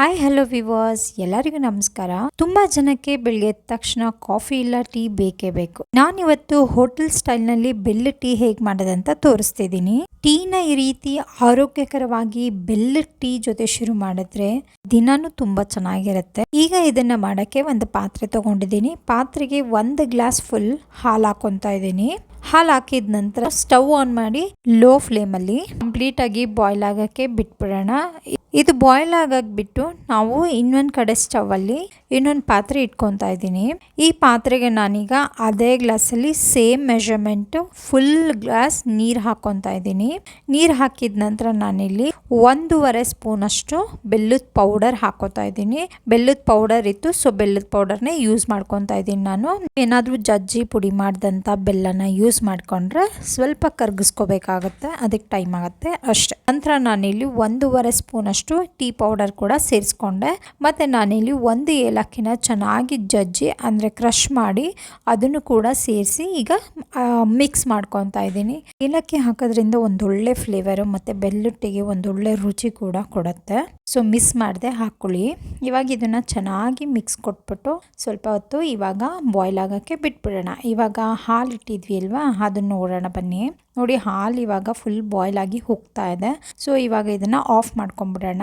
Hi hello viewers ಎಲ್ಲರಿಗೂ ನಮಸ್ಕಾರ. ತುಂಬಾ ಜನಕ್ಕೆ ಬೆಳಿಗ್ಗೆ ಎದ್ದ ತಕ್ಷಣ ಕಾಫಿ ಇಲ್ಲ, ಟೀ ಬೇಕೇ ಬೇಕು. ನಾನಿವತ್ತು ಹೋಟೆಲ್ ಸ್ಟೈಲ್ನಲ್ಲಿ ಬೆಲ್ಲ ಟೀ ಹೇಗ್ ಮಾಡೋದಂತ ತೋರಿಸ್ತಿದ್ದೀನಿ. ಟೀನ ಈ ರೀತಿ ಆರೋಗ್ಯಕರವಾಗಿ ಬೆಲ್ಲ ಟೀ ಜೊತೆ ಶುರು ಮಾಡಿದ್ರೆ ದಿನಾನು ತುಂಬಾ ಚೆನ್ನಾಗಿರುತ್ತೆ. ಈಗ ಇದನ್ನ ಮಾಡಕ್ಕೆ ಒಂದು ಪಾತ್ರೆ ತಗೊಂಡಿದ್ದೀನಿ. ಪಾತ್ರೆಗೆ ಒಂದು ಗ್ಲಾಸ್ ಫುಲ್ ಹಾಲು ಹಾಕೊಂತ ಇದ್ದೀನಿ. ಹಾಲು ಹಾಕಿದ ನಂತರ ಸ್ಟವ್ ಆನ್ ಮಾಡಿ ಲೋ ಫ್ಲೇಮಲ್ಲಿ ಕಂಪ್ಲೀಟ್ ಆಗಿ ಬಾಯ್ಲ್ ಆಗಕ್ಕೆ ಬಿಟ್ಬಿಡೋಣ. ಇದು ಬಾಯ್ಲ್ ಆಗೋಕೆ ಬಿಟ್ಟು ನಾವು ಇನ್ನೊಂದು ಕಡೆ ಸ್ಟವ್ ಅಲ್ಲಿ ಇನ್ನೊಂದು ಪಾತ್ರೆ ಇಟ್ಕೊತಾ ಇದ್ದೀನಿ. ಈ ಪಾತ್ರೆಗೆ ನಾನೀಗ ಅದೇ ಗ್ಲಾಸಲ್ಲಿ ಸೇಮ್ ಮೆಷರ್ಮೆಂಟು ಫುಲ್ ಗ್ಲಾಸ್ ನೀರು ಹಾಕೊತಾ ಇದ್ದೀನಿ. ನೀರು ಹಾಕಿದ ನಂತರ ನಾನಿಲ್ಲಿ ಒಂದೂವರೆ ಸ್ಪೂನ್ ಅಷ್ಟು ಬೆಲ್ಲದ ಪೌಡರ್ ಹಾಕೋತಾ ಇದ್ದೀನಿ. ಬೆಲ್ಲದ ಪೌಡರ್ ಇತ್ತು ಸೊ ಬೆಲ್ಲದ ಪೌಡರ್ನೇ ಯೂಸ್ ಮಾಡ್ಕೊತಾ ಇದ್ದೀನಿ ನಾನು. ಏನಾದರೂ ಜಜ್ಜಿ ಪುಡಿ ಮಾಡಿದಂಥ ಬೆಲ್ಲನ ಯೂಸ್ ಮಾಡ್ಕೊಂಡ್ರೆ ಸ್ವಲ್ಪ ಕರ್ಗಿಸ್ಕೋಬೇಕಾಗತ್ತೆ, ಅದಕ್ಕೆ ಟೈಮ್ ಆಗುತ್ತೆ ಅಷ್ಟೇ. ನಂತರ ನಾನಿಲ್ಲಿ ಒಂದೂವರೆ ಸ್ಪೂನ್ ಅಷ್ಟು ಟೀ ಪೌಡರ್ ಕೂಡ ಸೇರಿಸ್ಕೊಂಡೆ. ಮತ್ತು ನಾನಿಲ್ಲಿ ಒಂದು ಏಲಕ್ಕಿನ ಚೆನ್ನಾಗಿ ಜಜ್ಜಿ, ಅಂದರೆ ಕ್ರಷ್ ಮಾಡಿ ಅದನ್ನು ಕೂಡ ಸೇರಿಸಿ ಈಗ ಮಿಕ್ಸ್ ಮಾಡ್ಕೊತಾ ಇದ್ದೀನಿ. ಏಲಕ್ಕಿ ಹಾಕೋದ್ರಿಂದ ಒಂದೊಳ್ಳೆ ಫ್ಲೇವರು ಮತ್ತು ಬೆಲ್ಲುಟ್ಟಿಗೆ ಒಂದೊಳ್ಳೆ ರುಚಿ ಕೂಡ ಕೊಡುತ್ತೆ. ಸೊ ಮಿಸ್ ಮಾಡದೆ ಹಾಕ್ಕೊಳ್ಳಿ ಇವಾಗ ಇದನ್ನು ಚೆನ್ನಾಗಿ ಮಿಕ್ಸ್ ಕೊಟ್ಬಿಟ್ಟು ಸ್ವಲ್ಪ ಹೊತ್ತು ಇವಾಗ ಬಾಯ್ಲ್ ಆಗೋಕ್ಕೆ ಬಿಟ್ಬಿಡೋಣ. ಇವಾಗ ಹಾಲು ಇಟ್ಟಿದ್ವಿ ಅಲ್ವಾ, ಅದನ್ನು ನೋಡೋಣ ಬನ್ನಿ. ನೋಡಿ ಹಾಲು ಇವಾಗ ಫುಲ್ ಬಾಯ್ಲ್ ಆಗಿ ಹೋಗ್ತಾ ಇದೆ. ಸೊ ಇವಾಗ ಇದನ್ನು ಆಫ್ ಮಾಡ್ಕೊಂಬಿಡೋಣ.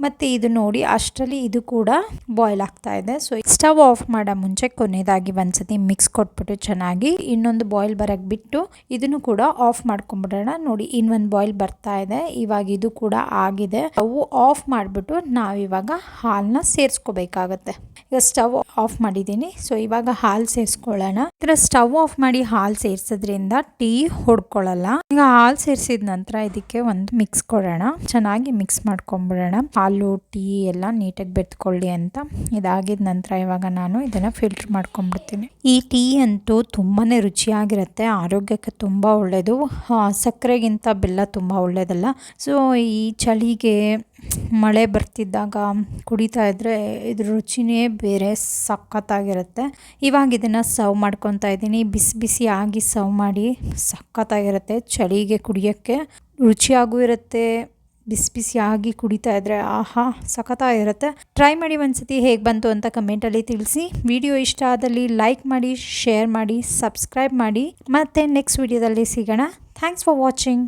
ಮತ್ತು ಇದು ನೋಡಿ ಅಷ್ಟರಲ್ಲಿ ಇದು ಕೂಡ ಬಾಯ್ಲ್ ಆಗ್ತಾ ಇದೆ. ಸೊ ಸ್ಟವ್ ಆಫ್ ಮಾಡೋ ಮುಂಚೆ ಕೊನೆಯದಾಗಿ ಒಂದ್ಸತಿ ಮಿಕ್ಸ್ ಕೊಟ್ಬಿಟ್ಟು ಚೆನ್ನಾಗಿ ಇನ್ನೊಂದು ಬಾಯ್ಲ್ ಬರೋಕ್ಕೆ ಬಿಟ್ಟು ಇದನ್ನು ಕೂಡ ಆಫ್ ಮಾಡ್ಕೊಂಬಿಡೋಣ. ನೋಡಿ, ಇನ್ನೊಂದು ಬಾಯ್ಲ್ ಬರ್ತಾ ಇದೆ. ಇವಾಗ ಇದು ಕೂಡ ಆಗಿದೆ. ಅವು ಆಫ್ ಮಾಡಿಬಿಟ್ಟು ನಾವಿವಾಗ ಹಾಲನ್ನ ಸೇರಿಸ್ಕೋಬೇಕಾಗತ್ತೆ. ಈಗ ಸ್ಟವ್ ಆಫ್ ಮಾಡಿದ್ದೀನಿ. ಸೊ ಇವಾಗ ಹಾಲು ಸೇರಿಸ್ಕೊಳ್ಳೋಣ. ಈ ಸ್ಟವ್ ಆಫ್ ಮಾಡಿ ಹಾಲು ಸೇರಿಸೋದ್ರಿಂದ ಟೀ ಹೊಡ್ಕೊಳ್ಳಲ್ಲ. ಈಗ ಹಾಲು ಸೇರಿಸಿದ ನಂತರ ಇದಕ್ಕೆ ಒಂದು ಮಿಕ್ಸ್ ಕೊಡೋಣ. ಚೆನ್ನಾಗಿ ಮಿಕ್ಸ್ ಮಾಡ್ಕೊಂಬಿಡೋಣ. ಹಾಲು, ಟೀ ಎಲ್ಲ ನೀಟಾಗಿ ಬೆತ್ಕೊಳ್ಳಿ ಅಂತ. ಇದಾಗಿದ ನಂತರ ಇವಾಗ ನಾನು ಇದನ್ನು ಫಿಲ್ಟರ್ ಮಾಡ್ಕೊಂಡ್ಬಿಡ್ತೀನಿ ಈ ಟೀ ಅಂತೂ ತುಂಬಾ ರುಚಿಯಾಗಿರುತ್ತೆ. ಆರೋಗ್ಯಕ್ಕೆ ತುಂಬ ಒಳ್ಳೆಯದು ಸಕ್ಕರೆಗಿಂತ ಬೆಲ್ಲ ತುಂಬ ಒಳ್ಳೆಯದಲ್ಲ ಸೊ ಈ ಚಳಿಗೆ ಮಳೆ ಬರ್ತಿದ್ದಾಗ ಕುಡಿತಾ ಇದ್ದರೆ ಇದ್ರ ರುಚಿನೇ ಬೇರೆ, ಸಖತ್ತಾಗಿರುತ್ತೆ. ಇವಾಗ ಇದನ್ನು ಸರ್ವ್ ಮಾಡ್ಕೊತಾ ಇದ್ದೀನಿ. ಬಿಸಿ ಬಿಸಿ ಆಗಿ ಸರ್ವ್ ಮಾಡಿ ಸಖತ್ತಾಗಿರುತ್ತೆ ಚಳಿಗೆ ಕುಡಿಯೋಕ್ಕೆ. ರುಚಿಯಾಗೂ ಇರುತ್ತೆ, ಬಿಸಿ ಬಿಸಿಯಾಗಿ ಕುಡಿತಾ ಇದ್ದರೆ ಆಹಾ, ಸಖತ್ತಾಗಿರುತ್ತೆ. ಟ್ರೈ ಮಾಡಿ ಒಂದ್ಸತಿ ಹೇಗೆ ಬಂತು ಅಂತ ಕಮೆಂಟಲ್ಲಿ ತಿಳಿಸಿ. ವಿಡಿಯೋ ಇಷ್ಟ ಆದಲ್ಲಿ ಲೈಕ್ ಮಾಡಿ ಶೇರ್ ಮಾಡಿ ಸಬ್ಸ್ಕ್ರೈಬ್ ಮಾಡಿ. ಮತ್ತು ನೆಕ್ಸ್ಟ್ ವಿಡಿಯೋದಲ್ಲಿ ಸಿಗೋಣ. Thanks for watching